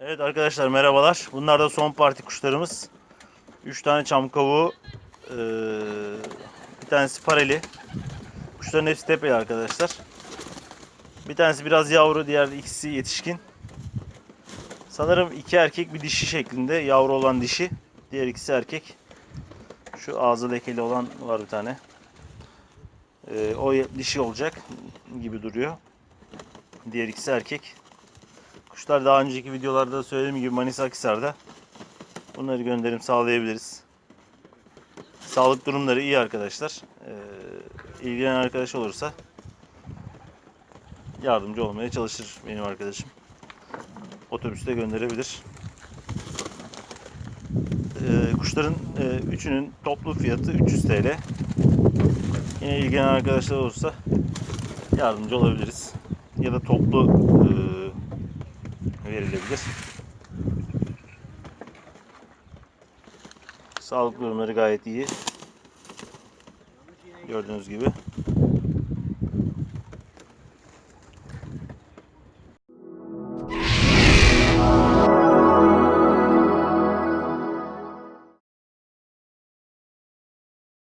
Evet arkadaşlar merhabalar. Bunlar da son parti kuşlarımız. 3 tane çam kavuğu, eee, bir tanesi pareli. Kuşların hepsi tepeli arkadaşlar. Bir tanesi biraz yavru, diğer ikisi yetişkin. Sanırım iki erkek bir dişi şeklinde. Yavru olan dişi, diğer ikisi erkek. Şu ağzı lekeli olan var bir tane. Eee, o dişi olacak gibi duruyor. Diğer ikisi erkek. Kuşlar daha önceki videolarda söylediğim gibi Manisa Akhisar'da. Bunları gönderim sağlayabiliriz. Sağlık durumları iyi arkadaşlar. Ee, ilgilenen arkadaş olursa yardımcı olmaya çalışır benim arkadaşım. Otobüste gönderebilir. Ee, kuşların e, üçünün toplu fiyatı 300 TL. Yine ilgilenen arkadaşlar olursa yardımcı olabiliriz. Ya da toplu e, verilebilir. Sağlık durumları gayet iyi. Gördüğünüz gibi.